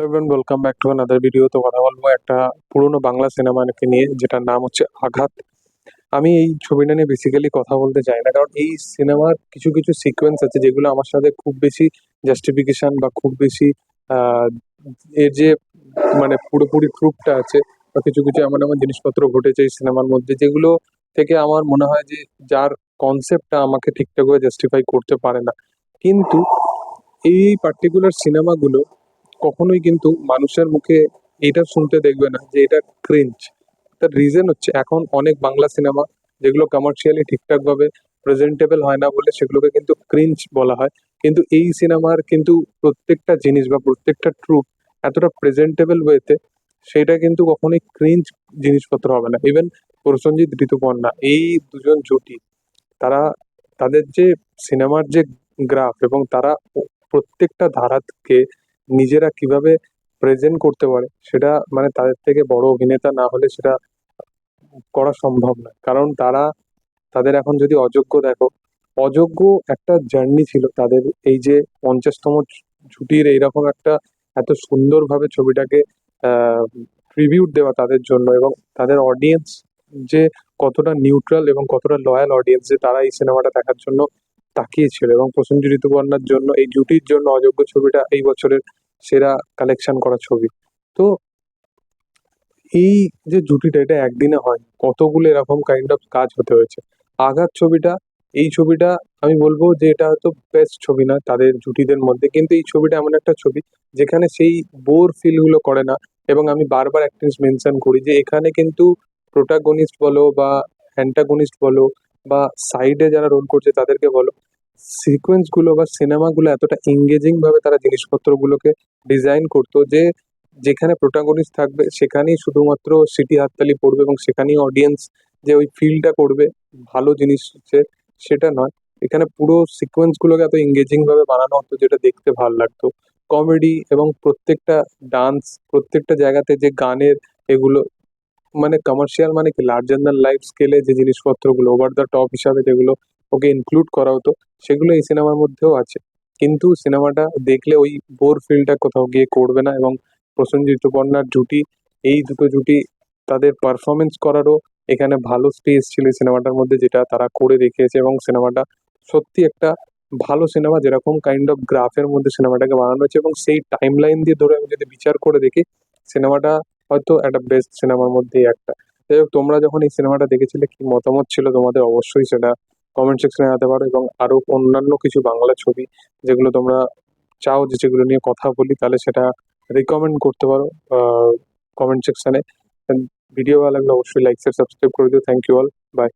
Hello everyone welcome back to another video তো কথা বলব একটা পুরনো বাংলা সিনেমাকে নিয়ে, যেটার নাম হচ্ছে আঘাত। আমি এই ছবিটা নিয়ে বেসিক্যালি কথা বলতে চাই না, কারণ এই সিনেমার কিছু কিছু সিকোয়েন্স আছে যেগুলো আমার সাথে খুব বেশি জাস্টিফিকেশন বা খুব বেশি এর যে মানে পুরোপুরি প্রুফটা আছে বা কিছু কিছু এমন এমন জিনিসপত্র ঘটেছে এই সিনেমার মধ্যে, যেগুলো থেকে আমার মনে হয় যে যার কনসেপ্টটা আমাকে ঠিকঠাক করে জাস্টিফাই করতে পারে না। কিন্তু এই পার্টিকুলার সিনেমাগুলো কখনোই কিন্তু মানুষের মুখে এটা শুনতে দেখবে না যে এটা ক্রিঞ্চ তার রিজন হচ্ছে এখন অনেক বাংলা সিনেমা যেগুলো কমার্শিয়ালি ঠিকঠাকভাবে প্রেজেন্টেবল হয় না বলে সেগুলোকে কিন্তু ক্রিঞ্চ বলা হয়। কিন্তু এই সিনেমার কিন্তু প্রত্যেকটা জিনিস বা প্রত্যেকটা ট্রুপ এতটা প্রেজেন্টেবল ওয়েতে সেটা কিন্তু কখনোই ক্রিঞ্চ জিনিসপত্র হবে না। ইভেন প্রসেনজিৎ ঋতুপর্ণা, এই দুজন জুটি, তারা তাদের যে সিনেমার যে গ্রাফ এবং তারা প্রত্যেকটা ধারাকে নিজেরা কীভাবে প্রেজেন্ট করতে পারে সেটা মানে তাদের থেকে বড় অভিনেতা না হলে সেটা করা সম্ভব না কারণ তারা, তাদের এখন যদি অযোগ্য দেখো, অযোগ্য একটা জার্নি ছিল তাদের এই যে পঞ্চাশতম ছুটির এইরকম একটা এত সুন্দরভাবে ছবিটাকে ট্রিবিউট দেওয়া তাদের জন্য এবং তাদের অডিয়েন্স যে কতটা নিউট্রাল এবং কতটা লয়াল অডিয়েন্স যে তারা এই সিনেমাটা দেখার জন্য তাকিয়েছিল এবং প্রসেনজিৎ ঋতুপর্ণার জন্য, এই জুটির জন্য অযোগ্য ছবিটা এই বছরের সেরা কালেকশন করা ছবি। তো এই যে জুটিটা, এটা একদিনে হয় কতগুলো এরকম কাইন্ড অফ কাজ হতে হয়েছে। আঘাত ছবিটা, এই ছবিটা আমি বলব যে এটা হয়তো বেস্ট ছবি না তাদের জুটিদের মধ্যে, কিন্তু এই ছবিটা এমন একটা ছবি যেখানে সেই বোর ফিলগুলো করে না। এবং আমি বারবার জিনিস মেনশন করি যে এখানে কিন্তু প্রোটাগনিস্ট বলো বা অ্যান্টাগনিস্ট বলো বা সাইডে যারা রোল করছে, তাদেরকে বলো সিকোয়েন্সগুলো বা সিনেমাগুলো এতটা এঙ্গেজিং ভাবে তারা জিনিসপত্রগুলোকে ডিজাইন করতো যে যেখানে প্রোটাগনিস্ট থাকবে, সেখানেই শুধুমাত্র সিটি হাততালি পড়বে এবং সেখানেই অডিয়েন্স যে ওই ফিলটা করবে, ভালো জিনিস সেটা নয়। এখানে পুরো সিকোয়েন্সগুলোকে এত এঙ্গেজিং ভাবে বানানো হতো যেটা দেখতে ভালো লাগতো। কমেডি এবং প্রত্যেকটা ডান্স প্রত্যেকটা জায়গাতে যে গানের এগুলো মানে কমার্শিয়াল মানে কি লার্জার দ্যান লাইফ স্কেলে যে জিনিসপত্রগুলো ওভার দ্য টপ হিসাবে যেগুলো ওকে ইনক্লুড করা হতো, সেগুলো এই সিনেমার মধ্যেও আছে। কিন্তু সিনেমাটা দেখলে ওই বোর ফিলটা কোথাও গিয়ে করবে না এবং প্রসেনজিৎ ঋতুপর্ণার জুটি, এই দুটো জুটি তাদের পারফরমেন্স করারও এখানে ভালো স্পেস ছিল সিনেমাটার মধ্যে যেটা তারা করে দেখিয়েছে এবং সিনেমাটা সত্যি একটা ভালো সিনেমা যেরকম কাইন্ড অফ গ্রাফের মধ্যে সিনেমাটাকে বানানো হয়েছে এবং সেই টাইম লাইন দিয়ে ধরে আমি যদি বিচার করে দেখি সিনেমাটা হয়তো একটা বেস্ট সিনেমার মধ্যেই একটা। যাই হোক তোমরা যখন এই সিনেমাটা দেখেছিলে, কি মতামত ছিল তোমাদের? অবশ্যই সেটা কমেন্ট সেকশনে জানাতে পারো এবং আরও অন্যান্য কিছু বাংলা ছবি যেগুলো তোমরা চাও যে যেগুলো নিয়ে কথা বলি, তাহলে সেটা রিকমেন্ড করতে পারো কমেন্ট সেকশনে ভিডিও ভালো লাগলে অবশ্যই লাইক শেয়ার সাবস্ক্রাইব করে দিও। Thank you all by